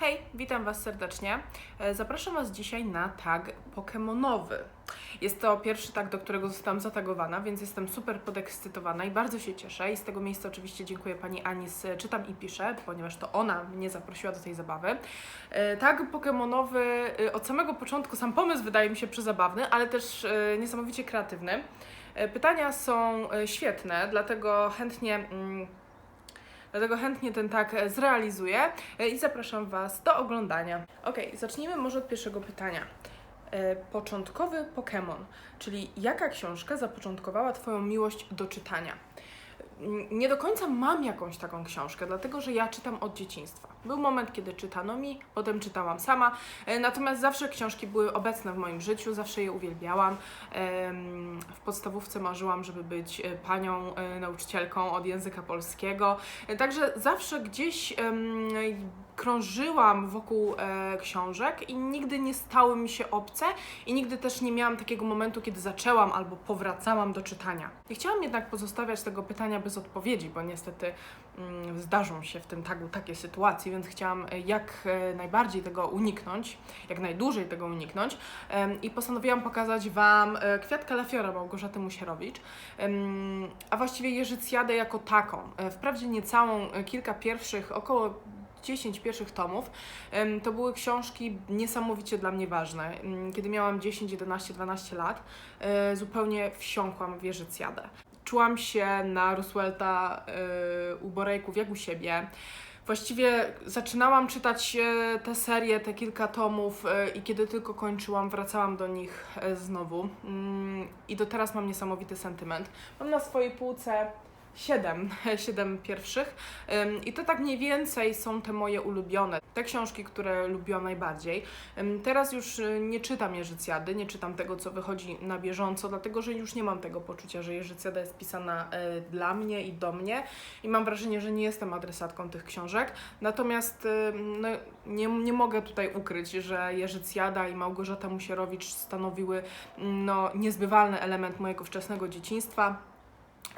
Hej, witam Was serdecznie. E, Zapraszam Was dzisiaj na tag Pokemonowy. Jest to pierwszy tag, do którego zostałam zatagowana, więc jestem super podekscytowana i bardzo się cieszę. I z tego miejsca oczywiście dziękuję Pani Ani z Czytam i Piszę, ponieważ to ona mnie zaprosiła do tej zabawy. E, Tag Pokemonowy e, od samego początku, sam pomysł wydaje mi się przezabawny, ale też niesamowicie kreatywny. Pytania są świetne, dlatego chętnie... mm, Dlatego chętnie ten tak e, zrealizuję e, i zapraszam Was do oglądania. Ok, zacznijmy może od pierwszego pytania. E, Początkowy Pokémon, czyli jaka książka zapoczątkowała Twoją miłość do czytania? Nie do końca mam jakąś taką książkę, dlatego że ja czytam od dzieciństwa. Był moment, kiedy czytano mi, potem czytałam sama, e, natomiast zawsze książki były obecne w moim życiu, zawsze je uwielbiałam. W podstawówce marzyłam, żeby być e, panią e, nauczycielką od języka polskiego, także zawsze gdzieś krążyłam wokół e, książek i nigdy nie stały mi się obce i nigdy też nie miałam takiego momentu, kiedy zaczęłam albo powracałam do czytania. Nie chciałam jednak pozostawiać tego pytania bez odpowiedzi, bo niestety mm, zdarzą się w tym tagu takie sytuacje, więc chciałam e, jak e, najbardziej tego uniknąć, jak najdłużej tego uniknąć em, i postanowiłam pokazać Wam e, Kwiatka Lafiora Małgorzaty Musierowicz, em, a właściwie Jeżycjadę jako taką. E, Wprawdzie nie całą, e, kilka pierwszych, około 10 pierwszych tomów. To były książki niesamowicie dla mnie ważne. Kiedy miałam 10, 11, 12 lat, e, zupełnie wsiąkłam w Jeżycjadę. Czułam się na Roosevelta e, u Borejków jak u siebie. Właściwie zaczynałam czytać e, te serie, te kilka tomów i kiedy tylko kończyłam, wracałam do nich znowu. Mm, I do teraz mam niesamowity sentyment. Mam na swojej półce siedem, siedem pierwszych i to tak mniej więcej są te moje ulubione, te książki, które lubiłam najbardziej. Teraz już y, nie czytam Jerzycjady, nie czytam tego, co wychodzi na bieżąco, dlatego że już nie mam tego poczucia, że Jerzycjada jest pisana y, dla mnie i do mnie i mam wrażenie, że nie jestem adresatką tych książek. Natomiast y, no, nie, nie mogę tutaj ukryć, że Jerzycjada i Małgorzata Musierowicz stanowiły mm, no, niezbywalny element mojego wczesnego dzieciństwa.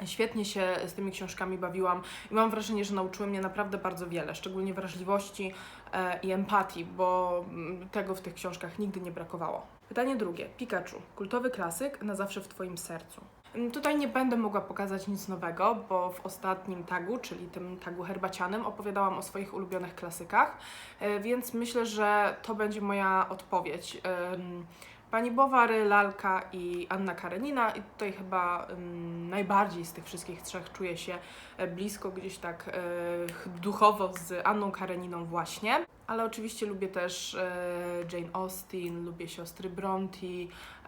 Świetnie się z tymi książkami bawiłam i mam wrażenie, że nauczyły mnie naprawdę bardzo wiele, szczególnie wrażliwości e, i empatii, bo mm, tego w tych książkach nigdy nie brakowało. Pytanie drugie. Pikachu, kultowy klasyk na zawsze w Twoim sercu. Mm, Tutaj nie będę mogła pokazać nic nowego, bo w ostatnim tagu, czyli tym tagu herbacianym, opowiadałam o swoich ulubionych klasykach, e, więc myślę, że to będzie moja odpowiedź. Pani Bowary, Lalka i Anna Karenina i tutaj chyba ym, najbardziej z tych wszystkich trzech czuję się e, blisko gdzieś tak e, duchowo z Anną Kareniną właśnie. Ale oczywiście lubię też e, Jane Austen, lubię siostry Bronte,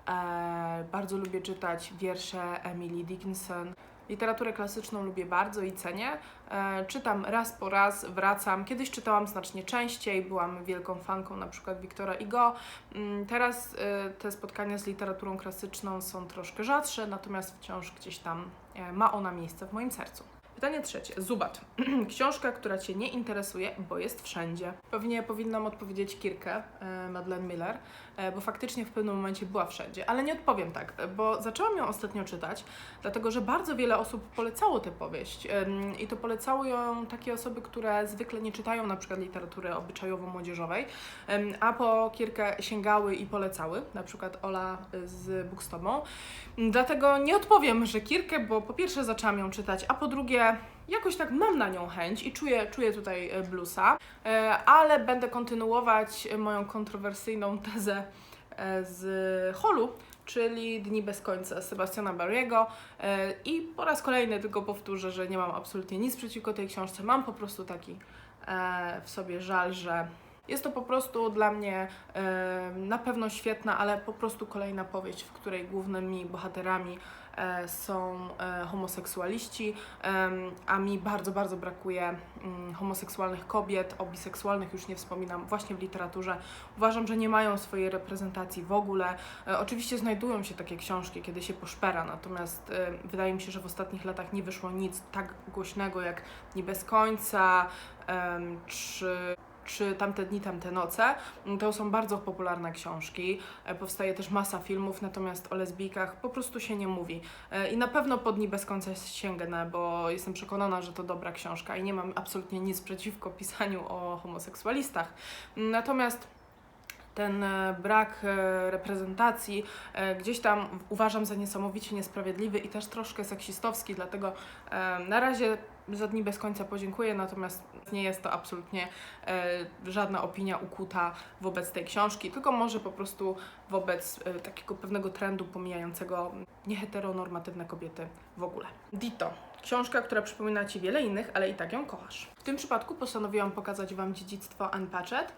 e, bardzo lubię czytać wiersze Emily Dickinson. Literaturę klasyczną lubię bardzo i cenię. E, czytam raz po raz, wracam. Kiedyś czytałam znacznie częściej, byłam wielką fanką na przykład Wiktora Hugo. Mm, Teraz e, te spotkania z literaturą klasyczną są troszkę rzadsze, natomiast wciąż gdzieś tam e, ma ona miejsce w moim sercu. Pytanie trzecie. Zubat. Książka, która Cię nie interesuje, bo jest wszędzie. Pewnie powinnam odpowiedzieć Kirkę, Madeleine Miller, bo faktycznie w pewnym momencie była wszędzie. Ale nie odpowiem tak, e, bo zaczęłam ją ostatnio czytać, dlatego że bardzo wiele osób polecało tę powieść. I to polecały ją takie osoby, które zwykle nie czytają na przykład literatury obyczajowo-młodzieżowej, a po Kirkę sięgały i polecały, na przykład Ola y, z Bookstobą. Dlatego nie odpowiem, że Kirkę, bo po pierwsze zaczęłam ją czytać, a po drugie jakoś tak mam na nią chęć i czuję, czuję tutaj e, bluesa, e, ale będę kontynuować e, moją kontrowersyjną tezę z Holu, czyli Dni bez końca Sebastiana Barriego i po raz kolejny tylko powtórzę, że nie mam absolutnie nic przeciwko tej książce, mam po prostu taki w sobie żal, że jest to po prostu dla mnie na pewno świetna, ale po prostu kolejna powieść, w której głównymi bohaterami e, są e, homoseksualiści, a mi bardzo, bardzo brakuje mm, homoseksualnych kobiet, o biseksualnych już nie wspominam, właśnie w literaturze. Uważam, że nie mają swojej reprezentacji w ogóle. E, oczywiście znajdują się takie książki, kiedy się poszpera, natomiast wydaje mi się, że w ostatnich latach nie wyszło nic tak głośnego jak Nie bez końca, czy czy Tamte dni, tamte noce. To są bardzo popularne książki. E, Powstaje też masa filmów, natomiast o lesbijkach po prostu się nie mówi. E, I na pewno po dni bez końca sięgnę, bo jestem przekonana, że to dobra książka i nie mam absolutnie nic przeciwko pisaniu o homoseksualistach. Natomiast ten e, brak reprezentacji gdzieś tam uważam za niesamowicie niesprawiedliwy i też troszkę seksistowski, dlatego na razie za dni bez końca podziękuję, natomiast nie jest to absolutnie e, żadna opinia ukuta wobec tej książki, tylko może po prostu wobec e, takiego pewnego trendu pomijającego nieheteronormatywne kobiety w ogóle. Dito. Książka, która przypomina Ci wiele innych, ale i tak ją kochasz. W tym przypadku postanowiłam pokazać Wam dziedzictwo Anne Patchett,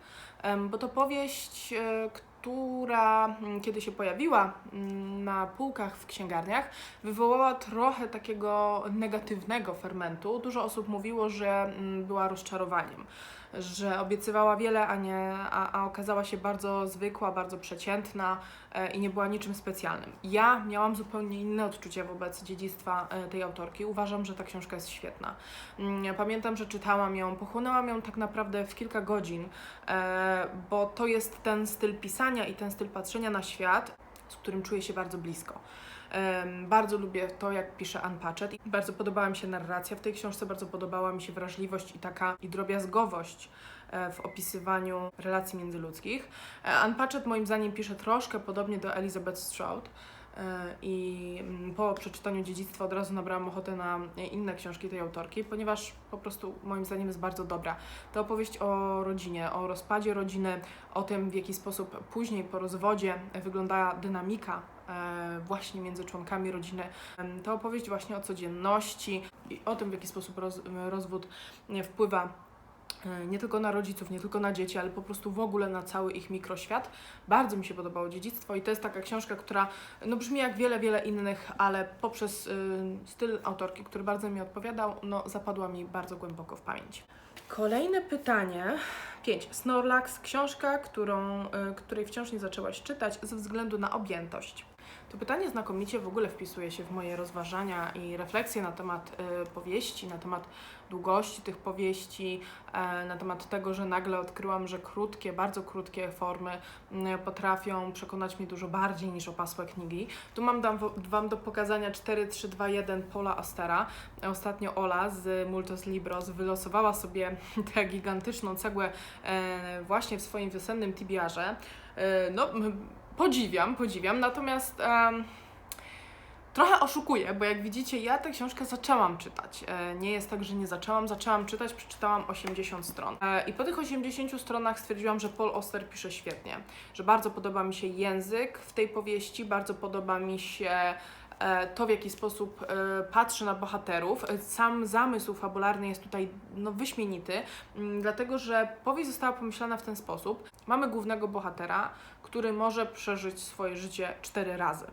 bo to powieść, e, która mm, kiedy się pojawiła mm, na półkach w księgarniach, wywołała trochę takiego negatywnego fermentu. Dużo osób mówiło, że mm, była rozczarowaniem, że obiecywała wiele, a, nie, a, a okazała się bardzo zwykła, bardzo przeciętna e, i nie była niczym specjalnym. Ja miałam zupełnie inne odczucie wobec dziedzictwa e, tej autorki. Uważam, że ta książka jest świetna. Pamiętam, że czytałam ją, pochłonęłam ją tak naprawdę w kilka godzin, e, bo to jest ten styl pisania i ten styl patrzenia na świat, z którym czuję się bardzo blisko. Bardzo lubię to, jak pisze Anne Patchett. Bardzo podobała mi się narracja w tej książce, bardzo podobała mi się wrażliwość i taka i drobiazgowość e, w opisywaniu relacji międzyludzkich. E, Anne Patchett moim zdaniem pisze troszkę podobnie do Elizabeth Stroud. E, I mm, po przeczytaniu dziedzictwa od razu nabrałam ochotę na inne książki tej autorki, ponieważ po prostu moim zdaniem jest bardzo dobra. To opowieść o rodzinie, o rozpadzie rodziny, o tym w jaki sposób później po rozwodzie wygląda dynamika e, właśnie między członkami rodziny. To opowieść właśnie o codzienności i o tym w jaki sposób roz, rozwód e, wpływa nie tylko na rodziców, nie tylko na dzieci, ale po prostu w ogóle na cały ich mikroświat. Bardzo mi się podobało dziedzictwo i to jest taka książka, która no, brzmi jak wiele, wiele innych, ale poprzez y, styl autorki, który bardzo mi odpowiadał, no, zapadła mi bardzo głęboko w pamięć. Kolejne pytanie. 5. Snorlax, książka, którą, y, której wciąż nie zaczęłaś czytać ze względu na objętość. To pytanie znakomicie w ogóle wpisuje się w moje rozważania i refleksje na temat y, powieści, na temat długości tych powieści, e, na temat tego, że nagle odkryłam, że krótkie, bardzo krótkie formy potrafią przekonać mnie dużo bardziej niż opasłe knigi. Tu mam dam, Wam do pokazania 4, 3, 2, 1 Paula Ostera. Ostatnio Ola z Multos Libros wylosowała sobie tę gigantyczną cegłę e, właśnie w swoim wiosennym tibiarze. E, no, podziwiam, podziwiam, natomiast em, trochę oszukuję, bo jak widzicie, ja tę książkę zaczęłam czytać. E, nie jest tak, że nie zaczęłam, zaczęłam czytać, przeczytałam 80 stron. E, I po tych 80 stronach stwierdziłam, że Paul Auster pisze świetnie, że bardzo podoba mi się język w tej powieści, bardzo podoba mi się to, w jaki sposób e, patrzy na bohaterów. E, Sam zamysł fabularny jest tutaj no, wyśmienity, mm, dlatego że powieść została pomyślana w ten sposób. Mamy głównego bohatera, który może przeżyć swoje życie cztery razy.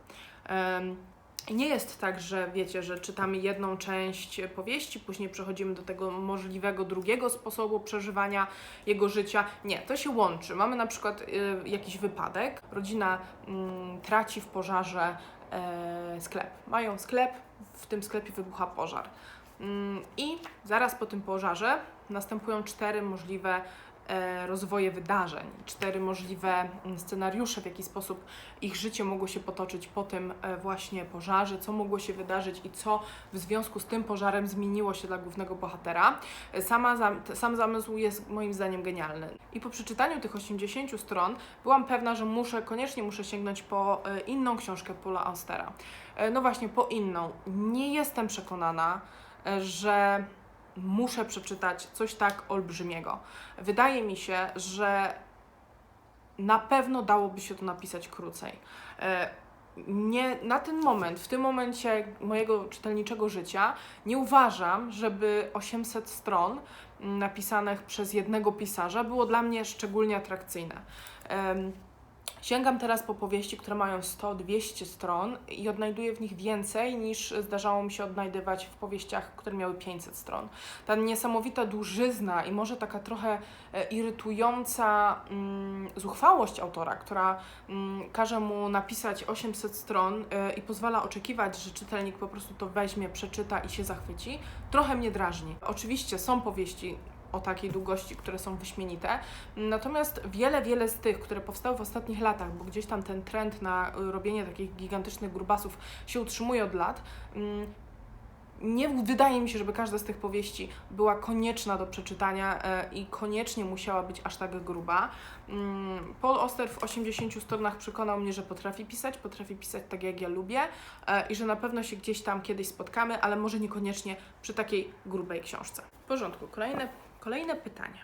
Nie jest tak, że wiecie, że czytamy jedną część powieści, później przechodzimy do tego możliwego drugiego sposobu przeżywania jego życia. Nie, to się łączy. Mamy na przykład y, jakiś wypadek, rodzina mm, traci w pożarze e, sklep. Mają sklep, w tym sklepie wybucha pożar. Mm, I zaraz po tym pożarze następują cztery możliwe e, rozwoje wydarzeń, cztery możliwe mm, scenariusze, w jaki sposób ich życie mogło się potoczyć po tym e, właśnie pożarze, co mogło się wydarzyć i co w związku z tym pożarem zmieniło się dla głównego bohatera. E, Sama sam zamysł jest moim zdaniem genialny. I po przeczytaniu tych 80 stron byłam pewna, że muszę, koniecznie muszę sięgnąć po e, inną książkę Paula Austera. E, No właśnie, po inną. Nie jestem przekonana, e, że muszę przeczytać coś tak olbrzymiego. Wydaje mi się, że na pewno dałoby się to napisać krócej. E, Nie, na ten moment, w tym momencie mojego czytelniczego życia, nie uważam, żeby 800 stron napisanych przez jednego pisarza było dla mnie szczególnie atrakcyjne. Sięgam teraz po powieści, które mają 100-200 stron i odnajduję w nich więcej niż zdarzało mi się odnajdywać w powieściach, które miały 500 stron. Ta niesamowita dłużyzna i może taka trochę e, irytująca mm, zuchwałość autora, która mm, każe mu napisać 800 stron e, i pozwala oczekiwać, że czytelnik po prostu to weźmie, przeczyta i się zachwyci, trochę mnie drażni. Oczywiście są powieści, o takiej długości, które są wyśmienite. Natomiast wiele, wiele z tych, które powstały w ostatnich latach, bo gdzieś tam ten trend na robienie takich gigantycznych grubasów się utrzymuje od lat, mm, nie wydaje mi się, żeby każda z tych powieści była konieczna do przeczytania e, i koniecznie musiała być aż tak gruba. Mm, Paul Oster w 80 stronach przekonał mnie, że potrafi pisać, potrafi pisać tak jak ja lubię e, i że na pewno się gdzieś tam kiedyś spotkamy, ale może niekoniecznie przy takiej grubej książce. W porządku, kolejne, kolejne pytanie.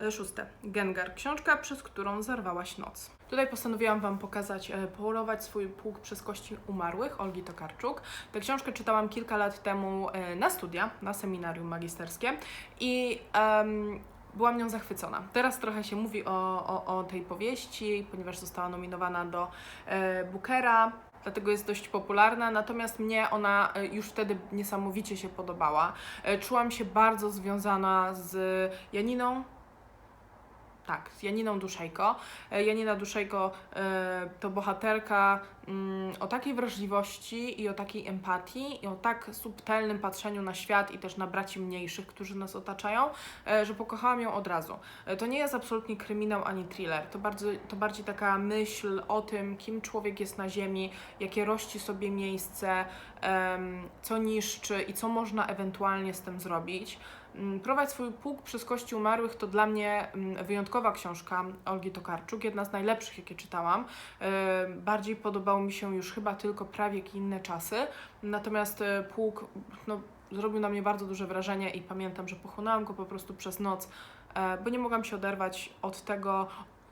E, Szóste. Gengar. Książka, przez którą zarwałaś noc. Tutaj postanowiłam Wam pokazać, e, polować swój pług przez kości umarłych Olgi Tokarczuk. Tę książkę czytałam kilka lat temu e, na studia, na seminarium magisterskie i em, byłam nią zachwycona. Teraz trochę się mówi o, o, o tej powieści, ponieważ została nominowana do e, Bookera, dlatego jest dość popularna, natomiast mnie ona e, już wtedy niesamowicie się podobała. E, Czułam się bardzo związana z Janiną, tak, z Janiną Duszejko. E, Janina Duszejko e, to bohaterka mm, o takiej wrażliwości i o takiej empatii i o tak subtelnym patrzeniu na świat i też na braci mniejszych, którzy nas otaczają, e, że pokochałam ją od razu. To nie jest absolutnie kryminał ani thriller, to, bardzo, to bardziej taka myśl o tym, kim człowiek jest na ziemi, jakie rości sobie miejsce, co niszczy i co można ewentualnie z tym zrobić. Mm, Prowadź swój pług przez kości umarłych to dla mnie mm, wyjątkowa książka Olgi Tokarczuk, jedna z najlepszych, jakie czytałam. E, Bardziej podobał mi się już chyba tylko Prawiek i inne czasy, natomiast e, pług no, zrobił na mnie bardzo duże wrażenie i pamiętam, że pochłonęłam go po prostu przez noc, e, bo nie mogłam się oderwać od tego,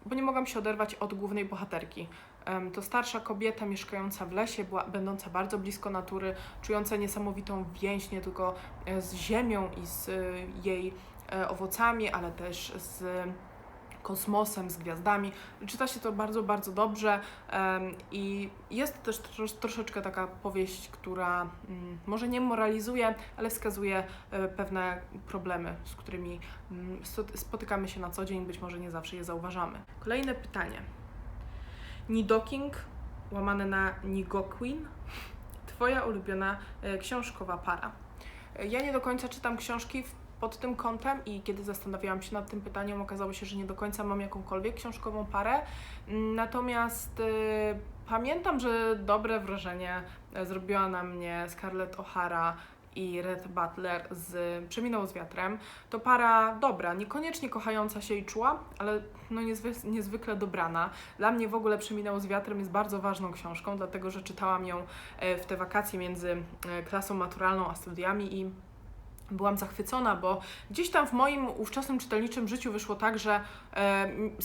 bo nie mogłam się oderwać od głównej bohaterki. To starsza kobieta mieszkająca w lesie, była, będąca bardzo blisko natury, czująca niesamowitą więź nie tylko e, z ziemią i z e, jej e, owocami, ale też z kosmosem, z gwiazdami. Czyta się to bardzo, bardzo dobrze i jest też tros, troszeczkę taka powieść, która mm, może nie moralizuje, ale wskazuje pewne problemy, z którymi mm, spotykamy się na co dzień, być może nie zawsze je zauważamy. Kolejne pytanie. Nidoking, łamane na Nigoqueen, Twoja ulubiona e, książkowa para. E, Ja nie do końca czytam książki pod tym kątem i kiedy zastanawiałam się nad tym pytaniem, okazało się, że nie do końca mam jakąkolwiek książkową parę. Mm, Natomiast e, pamiętam, że dobre wrażenie zrobiła na mnie Scarlett O'Hara i Red Butler z Przeminął z wiatrem. To para dobra, niekoniecznie kochająca się i czuła, ale no niezwy, niezwykle dobrana. Dla mnie w ogóle Przeminęło z wiatrem jest bardzo ważną książką, dlatego że czytałam ją e, w te wakacje między e, klasą maturalną a studiami i byłam zachwycona, bo gdzieś tam w moim ówczesnym czytelniczym życiu wyszło tak, że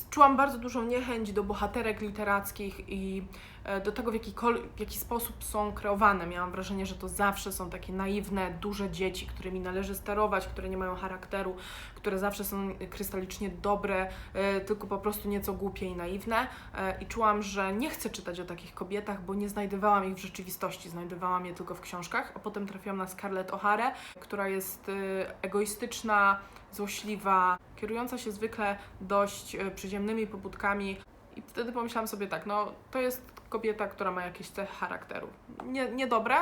czułam bardzo dużą niechęć do bohaterek literackich i e, do tego, w jaki, w jaki sposób są kreowane. Miałam wrażenie, że to zawsze są takie naiwne, duże dzieci, którymi należy sterować, które nie mają charakteru, które zawsze są krystalicznie dobre, e, tylko po prostu nieco głupie i naiwne. E, I czułam, że nie chcę czytać o takich kobietach, bo nie znajdowałam ich w rzeczywistości, znajdowałam je tylko w książkach. A potem trafiłam na Scarlett O'Harę, która jest egoistyczna, złośliwa, kierująca się zwykle dość e, przyziemnymi pobudkami. I wtedy pomyślałam sobie tak, no to jest kobieta, która ma jakieś cechy charakteru. Nie, niedobre,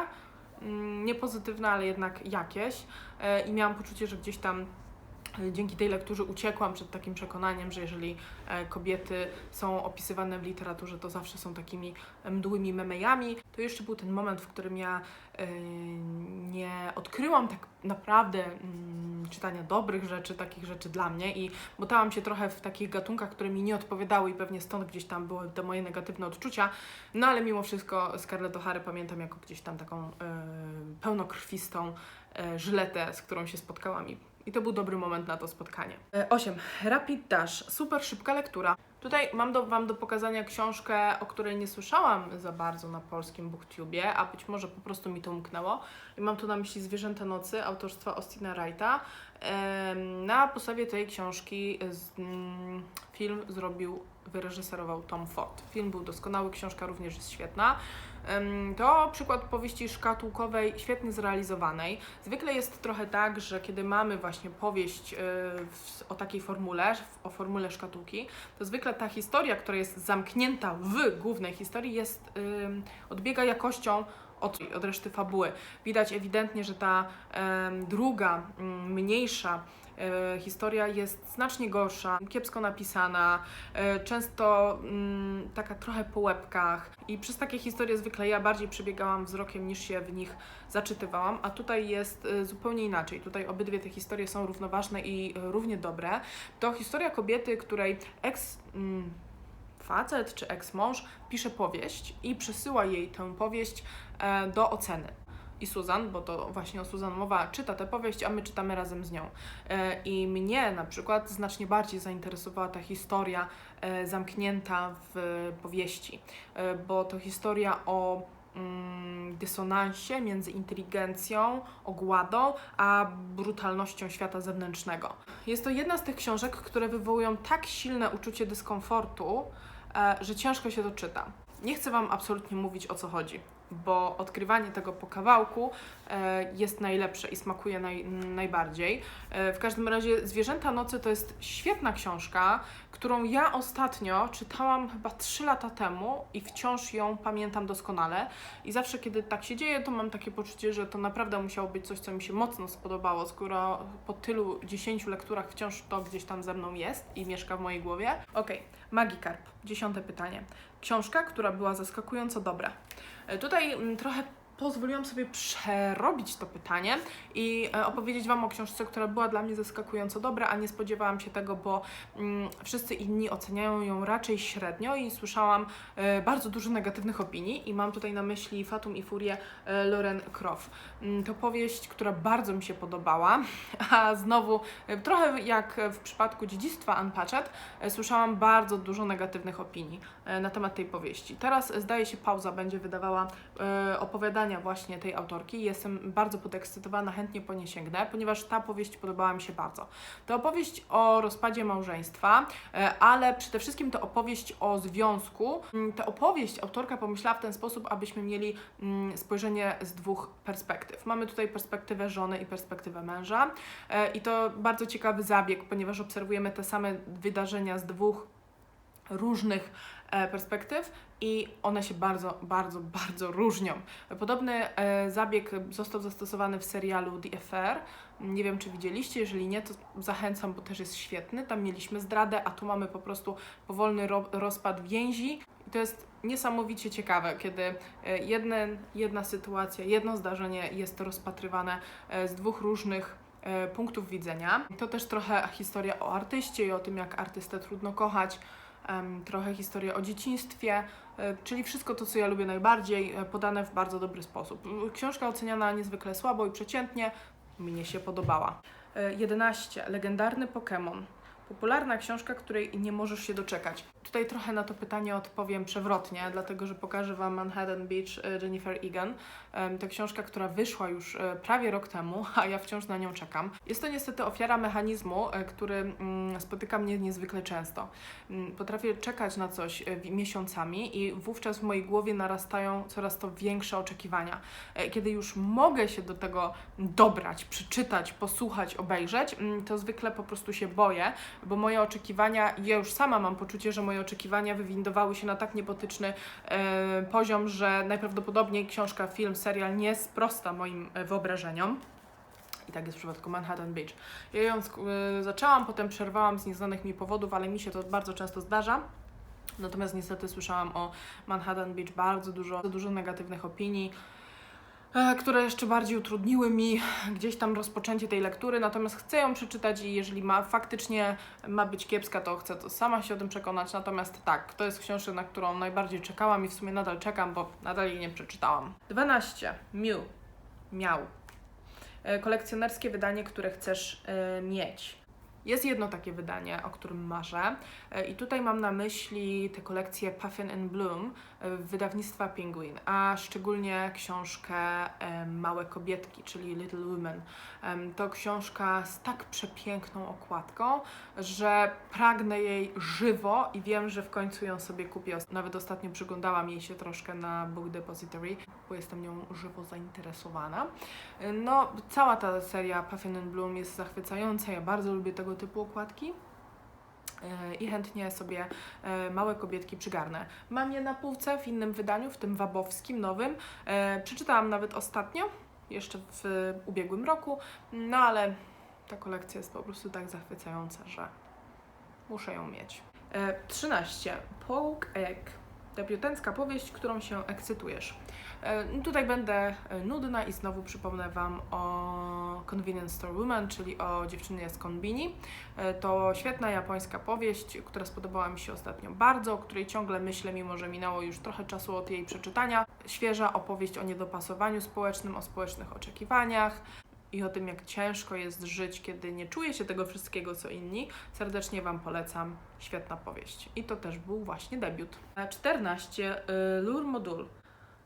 mm, nie pozytywne, ale jednak jakieś. E, I miałam poczucie, że gdzieś tam dzięki tej lekturze uciekłam przed takim przekonaniem, że jeżeli e, kobiety są opisywane w literaturze, to zawsze są takimi mdłymi memejami. To jeszcze był ten moment, w którym ja e, nie odkryłam tak naprawdę mm, czytania dobrych rzeczy, takich rzeczy dla mnie i botałam się trochę w takich gatunkach, które mi nie odpowiadały i pewnie stąd gdzieś tam były te moje negatywne odczucia, no ale mimo wszystko Scarlett O'Hara pamiętam jako gdzieś tam taką e, pełnokrwistą e, żyletę, z którą się spotkałam i, i to był dobry moment na to spotkanie. 8. Rapid Dash. Super szybka lektura. Tutaj mam do, Wam do pokazania książkę, o której nie słyszałam za bardzo na polskim booktubie, a być może po prostu mi to umknęło. I mam tu na myśli Zwierzęta Nocy autorstwa Austina Wrighta. Na podstawie tej książki mm, film zrobił, wyreżyserował Tom Ford. Film był doskonały, książka również jest świetna. To przykład powieści szkatułkowej, świetnie zrealizowanej. Zwykle jest trochę tak, że kiedy mamy właśnie powieść w- o takiej formule, o formule szkatułki, to zwykle ta historia, która jest zamknięta w głównej historii, jest, odbiega jakością od, od reszty fabuły. Widać ewidentnie, że ta druga, mm, mniejsza E, historia jest znacznie gorsza, kiepsko napisana, e, często mm, taka trochę po łebkach i przez takie historie zwykle ja bardziej przebiegałam wzrokiem niż się w nich zaczytywałam, a tutaj jest e, zupełnie inaczej. Tutaj obydwie te historie są równoważne i równie dobre. To historia kobiety, której ex... Facet czy ex-mąż pisze powieść i przesyła jej tę powieść e, do oceny. I Susan, bo to właśnie o Susan mowa, czyta tę powieść, a my czytamy razem z nią. E, I mnie na przykład znacznie bardziej zainteresowała ta historia e, zamknięta w powieści, bo to historia o mm, dysonansie między inteligencją, ogładą, a brutalnością świata zewnętrznego. Jest to jedna z tych książek, które wywołują tak silne uczucie dyskomfortu, że ciężko się to czyta. Nie chcę Wam absolutnie mówić o co chodzi, bo odkrywanie tego po kawałku e, jest najlepsze i smakuje naj, najbardziej. E, w każdym razie Zwierzęta Nocy to jest świetna książka, którą ja ostatnio czytałam chyba 3 lata temu i wciąż ją pamiętam doskonale. I zawsze, kiedy tak się dzieje, to mam takie poczucie, że to naprawdę musiało być coś, co mi się mocno spodobało, skoro po tylu 10 lekturach wciąż to gdzieś tam ze mną jest i mieszka w mojej głowie. Okej, Magikarp, dziesiąte pytanie. Książka, która była zaskakująco dobra. E, Tutaj mm, trochę pozwoliłam sobie przerobić to pytanie i e, opowiedzieć Wam o książce, która była dla mnie zaskakująco dobra, a nie spodziewałam się tego, bo mm, wszyscy inni oceniają ją raczej średnio i słyszałam e, bardzo dużo negatywnych opinii i mam tutaj na myśli Fatum i Furię e, Loren Croft. Mm, to powieść, która bardzo mi się podobała, a znowu e, trochę jak w przypadku dziedzictwa Unpatched, e, słyszałam bardzo dużo negatywnych opinii e, na temat tej powieści. Teraz zdaje się pauza będzie wydawała e, właśnie tej autorki. Jestem bardzo podekscytowana, chętnie po nie sięgnę, ponieważ ta powieść podobała mi się bardzo. To opowieść o rozpadzie małżeństwa, e, ale przede wszystkim to opowieść o związku. Mm, Tę opowieść autorka pomyślała w ten sposób, abyśmy mieli mm, spojrzenie z dwóch perspektyw. Mamy tutaj perspektywę żony i perspektywę męża e, i to bardzo ciekawy zabieg, ponieważ obserwujemy te same wydarzenia z dwóch różnych e, perspektyw i one się bardzo, bardzo, bardzo różnią. Podobny e, zabieg został zastosowany w serialu The Affair. Nie wiem, czy widzieliście, jeżeli nie, to zachęcam, bo też jest świetny. Tam mieliśmy zdradę, a tu mamy po prostu powolny ro- rozpad więzi. I to jest niesamowicie ciekawe, kiedy e, jeden, jedna sytuacja, jedno zdarzenie jest rozpatrywane z dwóch różnych punktów widzenia. To też trochę historia o artyście i o tym, jak artystę trudno kochać, trochę historia o dzieciństwie, e, czyli wszystko to, co ja lubię najbardziej, e, podane w bardzo dobry sposób. Książka oceniana niezwykle słabo i przeciętnie, mnie się podobała. E, 11. Legendarny Pokémon. Popularna książka, której nie możesz się doczekać. Tutaj trochę na to pytanie odpowiem przewrotnie, dlatego że pokażę Wam Manhattan Beach e, Jennifer Egan. To książka, która wyszła już e, prawie rok temu, a ja wciąż na nią czekam. Jest to niestety ofiara mechanizmu, e, który mm, spotyka mnie niezwykle często. Mm, Potrafię czekać na coś miesiącami i wówczas w mojej głowie narastają coraz to większe oczekiwania. Kiedy już mogę się do tego dobrać, przeczytać, posłuchać, obejrzeć, mm, to zwykle po prostu się boję, bo moje oczekiwania, ja już sama mam poczucie, że moje oczekiwania wywindowały się na tak niebotyczny e, poziom, że najprawdopodobniej książka, film, serial nie sprosta moim e, wyobrażeniom. I tak jest w przypadku Manhattan Beach. Ja ją e, zaczęłam, potem przerwałam z nieznanych mi powodów, ale mi się to bardzo często zdarza. Natomiast niestety słyszałam o Manhattan Beach bardzo dużo, dużo negatywnych opinii, które jeszcze bardziej utrudniły mi gdzieś tam rozpoczęcie tej lektury. Natomiast chcę ją przeczytać i jeżeli ma faktycznie ma być kiepska, to chcę to sama się o tym przekonać. Natomiast tak, to jest książka, na którą najbardziej czekałam i w sumie nadal czekam, bo nadal jej nie przeczytałam. 12. Miu. Miał. E, Kolekcjonerskie wydanie, które chcesz e, mieć. Jest jedno takie wydanie, o którym marzę e, i tutaj mam na myśli tę kolekcję Puffin and Bloom e, wydawnictwa Penguin, a szczególnie książkę e, Małe Kobietki, czyli Little Women. To książka z tak przepiękną okładką, że pragnę jej żywo i wiem, że w końcu ją sobie kupię. Nawet ostatnio przyglądałam jej się troszkę na Book Depository, bo jestem nią żywo zainteresowana. No, cała ta seria Puffin and Bloom jest zachwycająca. Ja bardzo lubię tego typu okładki. E, I chętnie sobie e, małe kobietki przygarnę. Mam je na półce w innym wydaniu, w tym wabowskim, nowym. E, Przeczytałam nawet ostatnio, jeszcze w ubiegłym roku, no ale Ta kolekcja jest po prostu tak zachwycająca, że muszę ją mieć. E, 13. Poke Egg. Debiutancka powieść, którą się ekscytujesz. E, Tutaj będę e, nudna i znowu przypomnę Wam o Convenience Store Woman, czyli o dziewczynie z konbini. E, To świetna japońska powieść, która spodobała mi się ostatnio bardzo, o której ciągle myślę, mimo że minęło już trochę czasu od jej przeczytania. Świeża opowieść o niedopasowaniu społecznym, o społecznych oczekiwaniach i o tym, jak ciężko jest żyć, kiedy nie czuje się tego wszystkiego, co inni. Serdecznie Wam polecam. Świetna powieść. I to też był właśnie debiut. E, 14. y, Lure Modul.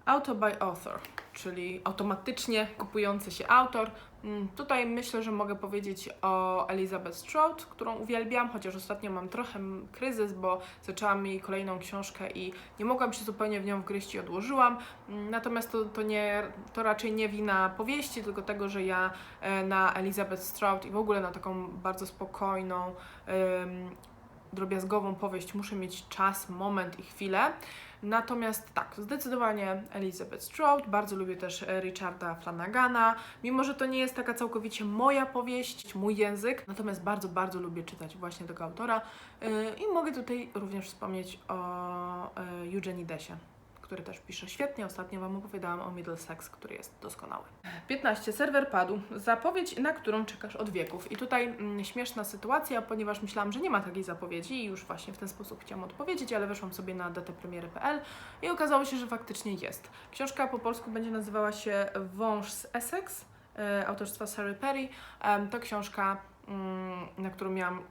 Auto by author, czyli automatycznie kupujący się autor. Mm, Tutaj myślę, że mogę powiedzieć o Elizabeth Strout, którą uwielbiam, chociaż ostatnio mam trochę kryzys, bo zaczęłam jej kolejną książkę i nie mogłam się zupełnie w nią wgryźć i odłożyłam. Mm, Natomiast to, to, nie, to raczej nie wina powieści, tylko tego, że ja e, na Elizabeth Strout i w ogóle na taką bardzo spokojną, drobiazgową powieść muszę mieć czas, moment i chwilę. Natomiast tak, zdecydowanie Elizabeth Strout, bardzo lubię też e, Richarda Flanagana, mimo że to nie jest taka całkowicie moja powieść, mój język, natomiast bardzo, bardzo lubię czytać właśnie tego autora. Yy, i mogę tutaj również wspomnieć o yy, Eugenie Desie, który też pisze świetnie. Ostatnio Wam opowiadałam o Middlesex, który jest doskonały. 15. Serwer padł. Zapowiedź, na którą czekasz od wieków. I tutaj mm, śmieszna sytuacja, ponieważ myślałam, że nie ma takiej zapowiedzi i już właśnie w ten sposób chciałam odpowiedzieć, ale weszłam sobie na datępremiery.pl i okazało się, że faktycznie jest. Książka po polsku będzie nazywała się Wąż z Essex, e, autorstwa Sarah Perry. To książka, mm, na którą miałam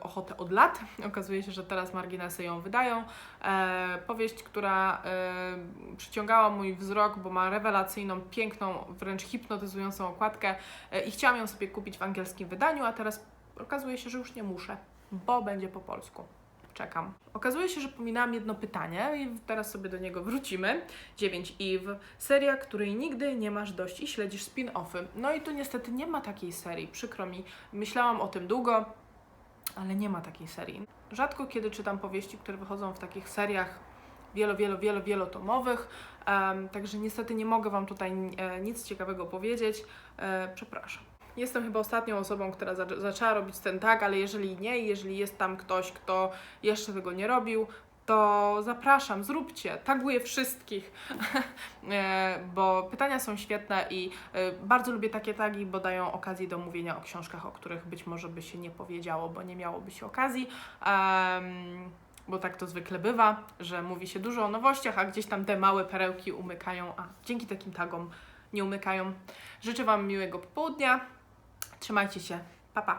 ochotę od lat. Okazuje się, że teraz marginesy ją wydają. E, powieść, która e, przyciągała mój wzrok, bo ma rewelacyjną, piękną, wręcz hipnotyzującą okładkę e, i chciałam ją sobie kupić w angielskim wydaniu, a teraz okazuje się, że już nie muszę, bo będzie po polsku. Czekam. Okazuje się, że pominęłam jedno pytanie i teraz sobie do niego wrócimy. 9 Eve. Seria, której nigdy nie masz dość i śledzisz spin-offy. No i tu niestety nie ma takiej serii, przykro mi. Myślałam o tym długo, ale nie ma takiej serii. Rzadko kiedy czytam powieści, które wychodzą w takich seriach wielo, wielo, wielo, wielotomowych, em, także niestety nie mogę Wam tutaj e, nic ciekawego powiedzieć. E, przepraszam. Jestem chyba ostatnią osobą, która za- zaczęła robić ten tag, ale jeżeli nie, jeżeli jest tam ktoś, kto jeszcze tego nie robił, to zapraszam, zróbcie, taguję wszystkich, E, bo pytania są świetne i e, bardzo lubię takie tagi, bo dają okazję do mówienia o książkach, o których być może by się nie powiedziało, bo nie miałoby się okazji. Em, bo tak to zwykle bywa, że mówi się dużo o nowościach, a gdzieś tam te małe perełki umykają, a dzięki takim tagom nie umykają. Życzę Wam miłego popołudnia. Trzymajcie się. Pa, pa.